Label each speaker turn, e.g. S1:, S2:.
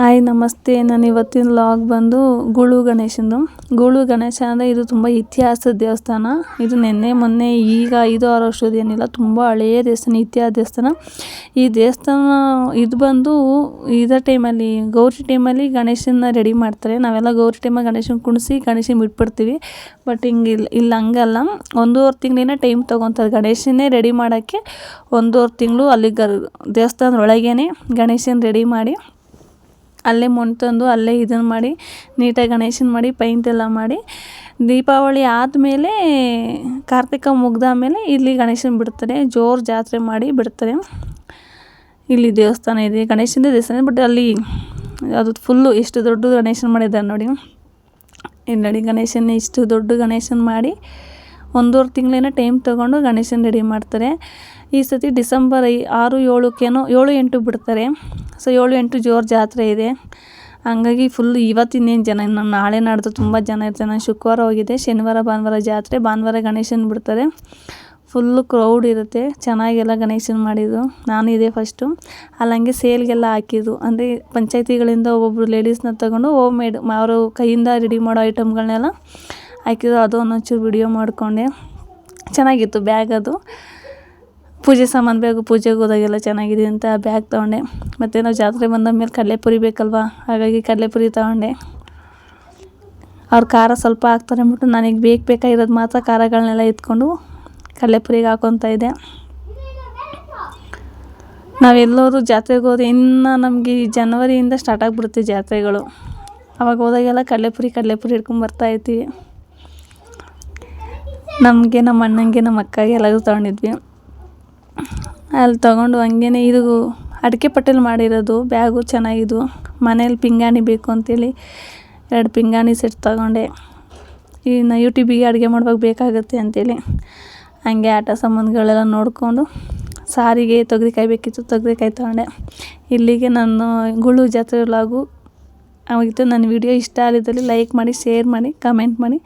S1: Hi, ನಮಸ್ತೆ. ನಾನು ಇವತ್ತಿನ ಲಾಗ್ ಬಂದು ಗೂಳು ಗಣೇಶಂದು. ಗೂಳು ಗಣೇಶ ಅಂದರೆ ಇದು ತುಂಬ ಇತಿಹಾಸದ ದೇವಸ್ಥಾನ. ಇದು ನಿನ್ನೆ, ಮೊನ್ನೆ, ಈಗ ಐದು ಆರು ವರ್ಷದ ಏನಿಲ್ಲ, ತುಂಬ ಹಳೆಯ ದೇವಸ್ಥಾನ, ಇತಿಹಾಸ ದೇವಸ್ಥಾನ. ಈ ದೇವಸ್ಥಾನ ಇದು ಬಂದು ಇದೇ ಟೈಮಲ್ಲಿ ಗೌರಿ ಟೈಮಲ್ಲಿ ಗಣೇಶನ ರೆಡಿ ಮಾಡ್ತಾರೆ. ನಾವೆಲ್ಲ ಗೌರಿ ಟೈಮಲ್ಲಿ ಗಣೇಶನ ಕುಣಿಸಿ, ಗಣೇಶನ ಬಿಟ್ಬಿಡ್ತೀವಿ. ಬಟ್ ಹಿಂಗೆ ಇಲ್ಲ ಇಲ್ಲಿ ಹಂಗಲ್ಲ. ಒಂದೂವರೆ ತಿಂಗಳಿನ ಟೈಮ್ ತೊಗೊತಾರೆ. ಗಣೇಶನೇ ರೆಡಿ ಮಾಡೋಕ್ಕೆ ಒಂದೂವರೆ ತಿಂಗಳು ಅಲ್ಲಿ ಗ, ದೇವಸ್ಥಾನದ ಒಳಗೇನೆ ಗಣೇಶನ ರೆಡಿ ಮಾಡಿ ಅಲ್ಲೇ ಮಣ್ಣು ತಂದು ಅಲ್ಲೇ ಇದನ್ನು ಮಾಡಿ, ನೀಟಾಗಿ ಗಣೇಶನ ಮಾಡಿ, ಪೈಂಟ್ ಎಲ್ಲ ಮಾಡಿ, ದೀಪಾವಳಿ ಆದಮೇಲೆ ಕಾರ್ತಿಕ ಮುಗಿದಾದ್ಮೇಲೆ ಇಲ್ಲಿ ಗಣೇಶನ ಬಿಡ್ತಾರೆ, ಜೋರು ಜಾತ್ರೆ ಮಾಡಿ ಬಿಡ್ತಾರೆ. ಇಲ್ಲಿ ದೇವಸ್ಥಾನ ಇದೆ, ಗಣೇಶನದೇ ದೇವಸ್ಥಾನ ಬಟ್ ಅಲ್ಲಿ ಅದು ಫುಲ್ಲು ಎಷ್ಟು ದೊಡ್ಡ ಗಣೇಶನ ಮಾಡಿದ್ದಾರೆ ನೋಡಿ. ಇಲ್ಲಿ ನೋಡಿ ಗಣೇಶನ ಇಷ್ಟು ದೊಡ್ಡ ಗಣೇಶನ ಮಾಡಿ ಒಂದೂವರೆ ತಿಂಗಳಿನ ಟೈಮ್ ತೊಗೊಂಡು ಗಣೇಶನ ರೆಡಿ ಮಾಡ್ತಾರೆ. ಈ ಸತಿ ಡಿಸೆಂಬರ್ ಐ ಆರು, ಏಳಕ್ಕೇನೋ ಏಳು, ಎಂಟು ಬಿಡ್ತಾರೆ. ಸೊ, ಏಳು, ಎಂಟು ಜೋರು ಜಾತ್ರೆ ಇದೆ. ಹಂಗಾಗಿ ಫುಲ್ ಇವತ್ತಿನ್ನೇನು ಜನ, ಇನ್ನು ನಾಳೆ ನಾಡ್ದು ತುಂಬ ಜನ ಇರ್ತಾರೆ. ನಾನು ಶುಕ್ರವಾರ ಹೋಗಿದ್ದೆ ಶನಿವಾರ, ಭಾನುವಾರ ಜಾತ್ರೆ, ಭಾನುವಾರ ಗಣೇಶನ ಬಿಡ್ತಾರೆ. ಫುಲ್ಲು ಕ್ರೌಡ್ ಇರುತ್ತೆ. ಚೆನ್ನಾಗೆಲ್ಲ ಗಣೇಶನ ಮಾಡಿದ್ದು. ನಾನು ಇದೇ ಫಸ್ಟು ಅಲ್ಲಿ ಹಂಗೆ ಸೇಲ್ಗೆಲ್ಲ ಹಾಕಿದ್ದು. ಅಂದರೆ ಪಂಚಾಯತಿಗಳಿಂದ ಒಬ್ಬೊಬ್ರು ಲೇಡೀಸ್ನ ತಗೊಂಡು ಹೋಮ್ ಮೇಡ್ ಅವರು ಕೈಯಿಂದ ರೆಡಿ ಮಾಡೋ ಐಟಮ್ಗಳನ್ನೆಲ್ಲ ಹಾಕಿದ್ರು, ಅದು ಒಂದೊಂಚೂರು ವಿಡಿಯೋ ಮಾಡಿಕೊಂಡೆ. ಚೆನ್ನಾಗಿತ್ತು ಬ್ಯಾಗ್ ಅದು. ಪೂಜೆ ಸಾಮಾನು ಬ್ಯಾಗ್ ಪೂಜೆಗೆ ಹೋದಾಗೆಲ್ಲ ಚೆನ್ನಾಗಿದೆ ಅಂತ ಬ್ಯಾಗ್ ತೊಗೊಂಡೆ. ಮತ್ತು ನಾವು ಜಾತ್ರೆ ಬಂದ ಮೇಲೆ ಕಡಲೆಪುರಿ ಬೇಕಲ್ವ? ಹಾಗಾಗಿ ಕಡಲೆಪುರಿ ತೊಗೊಂಡೆ. ಅವ್ರು ಖಾರ ಸ್ವಲ್ಪ ಹಾಕ್ತಾರೆ ಅಂದ್ಬಿಟ್ಟು ನನಗೆ ಬೇಕು ಬೇಕಾಗಿರೋದು ಮಾತ್ರ ಖಾರಗಳನ್ನೆಲ್ಲ ಎತ್ಕೊಂಡು ಕಡಲೆಪುರಿಗೆ ಹಾಕೊತ ಇದ್ದೆ. ನಾವೆಲ್ಲರೂ ಜಾತ್ರೆಗೆ ಹೋದ್ರೆ ಇನ್ನೂ ನಮಗೆ ಜನವರಿಯಿಂದ ಸ್ಟಾರ್ಟ್ ಆಗಿಬಿಡುತ್ತೆ ಜಾತ್ರೆಗಳು. ಅವಾಗ ಹೋದಾಗೆಲ್ಲ ಕಡಲೆಪುರಿ ಕಡಲೆಪುರಿ ಹಿಡ್ಕೊಂಡು ಬರ್ತಾ ಇರ್ತೀವಿ. ನಮಗೆ, ನಮ್ಮ ಅಣ್ಣಂಗೆ, ನಮ್ಮ ಅಕ್ಕಗೆ ಎಲ್ಲರಿಗೂ ತೊಗೊಂಡಿದ್ವಿ. ಅಲ್ಲಿ ತೊಗೊಂಡು ಹಂಗೇ ಇದು ಅಡಿಕೆ ಪಟ್ಟೆಲಿ ಮಾಡಿರೋದು, ಬ್ಯಾಗು ಚೆನ್ನಾಗಿದ್ವು. ಮನೇಲಿ ಪಿಂಗಾಣಿ ಬೇಕು ಅಂತೇಳಿ ಎರಡು ಪಿಂಗಾಣಿ ಸೆಟ್ ತಗೊಂಡೆ. ಇನ್ನು ಯೂಟ್ಯೂಬಿಗೆ ಅಡುಗೆ ಮಾಡುವಾಗ ಬೇಕಾಗುತ್ತೆ ಅಂತೇಳಿ. ಹಂಗೆ ಆಟ ಸಂಬಂಧಗಳೆಲ್ಲ ನೋಡಿಕೊಂಡು ಸಾರಿಗೆ ತೊಗರಿಕಾಯಿ ಬೇಕಿತ್ತು ತೊಗರಿಕಾಯಿ ತೊಗೊಂಡೆ. ಇಲ್ಲಿಗೆ ನಾನು ಗುಳು ಜಾತ್ರೆ ಆಗಿತ್ತು. ನನ್ನ ವಿಡಿಯೋ ಇಷ್ಟ ಆಗಿದ್ದಲ್ಲಿ ಲೈಕ್ ಮಾಡಿ, ಶೇರ್ ಮಾಡಿ, ಕಮೆಂಟ್ ಮಾಡಿ